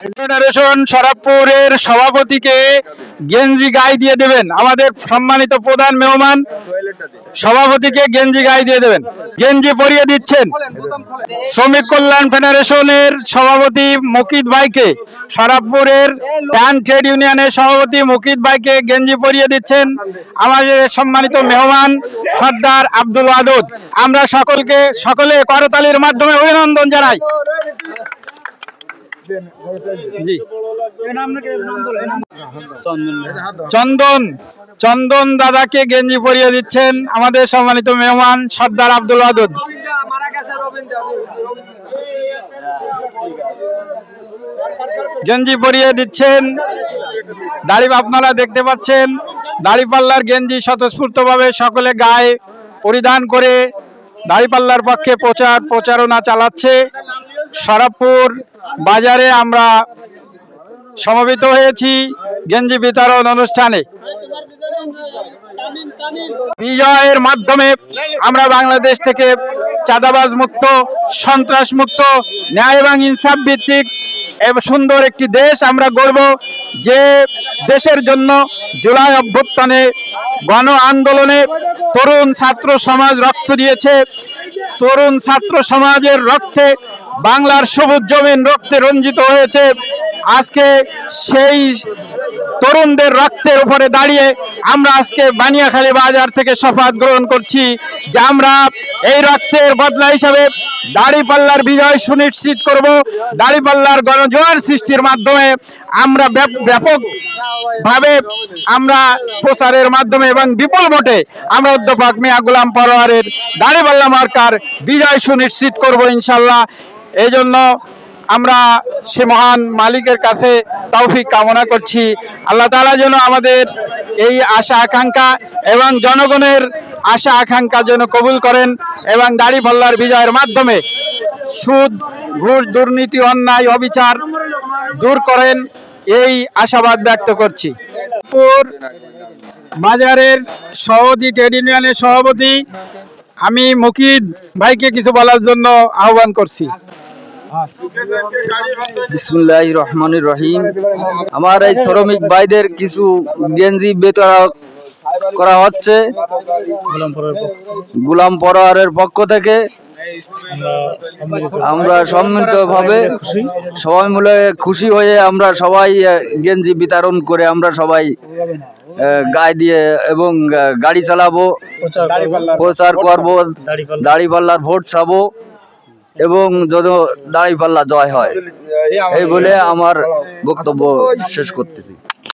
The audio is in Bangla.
ফেডারেশন শরৎপুরের সভাপতিকে গেঞ্জি গায়ে দিয়ে দেবেন। আমাদের সম্মানিত প্রধান মেহমান সভাপতিকে গেঞ্জি গায়ে দিয়ে দেবেন। গেঞ্জি পরিয়ে দিচ্ছেন। শ্রমিক কল্যাণ ফেডারেশনের সভাপতি মুকিত ভাইকে শরৎপুরের প্যান ট্রেড ইউনিয়নের সভাপতি মুকিত ভাইকে গেঞ্জি পরিয়ে দিচ্ছেন। আমাদের সম্মানিত মেহমান সর্দার আব্দুল ওয়াদুদ আমরা সকলকে, সকলে করতালির মাধ্যমে অভিনন্দন জানাই। জি। চন্দন। চন্দন। দাদাকে গেঞ্জি পরিয়ে দিচ্ছেন আমাদের সম্মানিত মেহমান সর্দার আব্দুল ওয়াদুদ গেঞ্জি পরিয়ে দিচ্ছেন। দাড়ি আপনারা দেখতে পাচ্ছেন। দাড়িপাল্লার গেঞ্জি স্বতঃস্ফূর্তভাবে সকলে গায়ে পরিধান করে দাড়িপাল্লার পক্ষে প্রচার প্রচারণা চালাচ্ছে। শরৎপুর বাজারে আমরা সমবেত হয়েছি গেঞ্জি বিতরণ অনুষ্ঠানে। বিজয়ের মাধ্যমে আমরা বাংলাদেশ থেকে চাঁদাবাজ মুক্ত, সন্ত্রাস মুক্ত, ন্যায় এবং ইনসাফ ভিত্তিক সুন্দর একটি দেশ আমরা গড়ব, যে দেশের জন্য জুলাই অভ্যুত্থানে গণ আন্দোলনে তরুণ ছাত্র সমাজ রক্ত দিয়েছে। তরুণ ছাত্র সমাজের রক্তে, বাংলার সবুজ জমিন রক্তে রঞ্জিত হয়েছে। আজকে সেই তরুণদের রক্তের উপরে দাঁড়িয়ে আমরা আজকে বানিয়াখালী বাজার থেকে শপথ গ্রহণ করছি যে আমরা এই রক্তের বদলা হিসাবে দাড়িপাল্লার বিজয় সুনিশ্চিত করব। দাড়িপাল্লার গণজোয়ার সৃষ্টির মাধ্যমে আমরা ব্যাপ- ব্যাপক ভাবে আমরা প্রচারের মাধ্যমে এবং বিপুল ভোটে আমরা অধ্যাপক মিয়া গুলাম পরোয়ারের দাড়িপাল্লা মার্কার বিজয় সুনিশ্চিত করব ইনশাল্লাহ। এই জন্য আমরা সে মহান মালিকের কাছে তৌফিক কামনা করছি। আল্লাহ তালা যেন আমাদের এই আশা আকাঙ্ক্ষা এবং জনগণের আশা আকাঙ্ক্ষা যেন কবুল করেন এবং দাড়িপাল্লার বিজয়ের মাধ্যমে সুদ, ঘুষ, দুর্নীতি, অন্যায়, অবিচার দূর করেন। এই আশাবাদ ব্যক্ত করছি। বাজারের সভাপতি ট্রেড ইউনিয়নের সভাপতি আমি মুকিদ ভাইকে কিছু বলার জন্য আহ্বান করছি। বিসমুল্লাহ রহমান রহিম। আমার এই শ্রমিক ভাইদের কিছু গেঞ্জি বেতরা করা হচ্ছে। গুলাম পরোয়ারের পক্ষ থেকে আমরা সম্মিলিত ভাবে সবাই মিলে খুশি হয়ে আমরা সবাই গেঞ্জি বিতরণ করে আমরা সবাই গায়ে দিয়ে এবং গাড়ি চালাবো, প্রচার করব দাড়িপাল্লার ভোট চাবো এবং যদি দাড়িপাল্লা জয় হয়। এই বলে আমার বক্তব্য শেষ করতেছি।